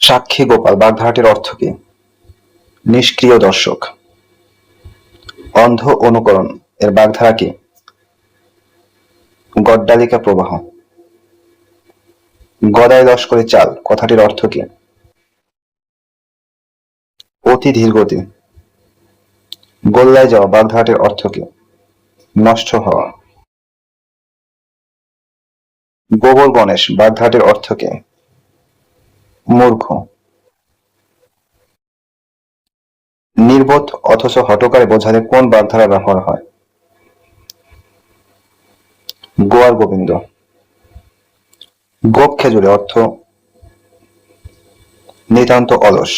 সাক্ষী গোপাল বাগধারাটির অর্থ কি? নিষ্ক্রিয় দর্শক। অন্ধ অনুকরণ, এর বাগধারা কি? গড্ডালিকা প্রবাহ। গদায় লস্করে চাল, কথাটির অর্থ কি? অতি ধীরগতি গোল্লায় যাওয়া, বাগধারাটির অর্থ কি? নষ্ট হওয়া। গোবর গণেশ, বাগধারাটির অর্থ কি? মূর্খ। নির্বোধ অথচ হটকারে বোঝালে কোন বাগধারা ব্যবহার হয়? গোয়ার গোবিন্দ। গোপ খেজুরে অর্থ নিতান্ত অলস।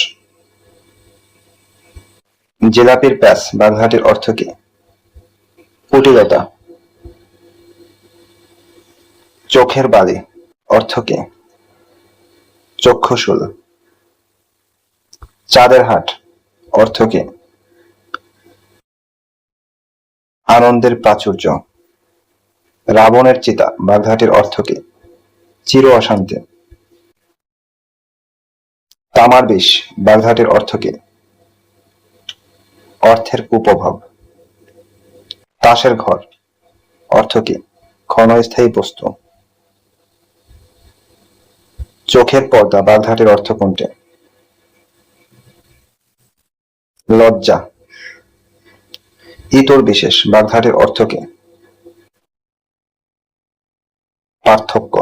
জেলাপির প্যাস বাগধাটির অর্থ কি? কুটিলতা চোখের বালি অর্থ কি? চক্ষুশূল চাঁদের হাট, অর্থ কি? আনন্দের প্রাচুর্য। রাবণের চিতা বাগধাটির অর্থ কি? চির অশান্তি। তামার বিষ বাগধাটির অর্থ কি? অর্থের কুপ্রভাব। তাসের ঘর, অর্থ কি? ক্ষণস্থায়ী বস্তু। চোখের পর্দা বাগধাটের অর্থ কোনটি? লজ্জা। ইতর বিশেষ বাগধাটের অর্থকে পার্থক্য।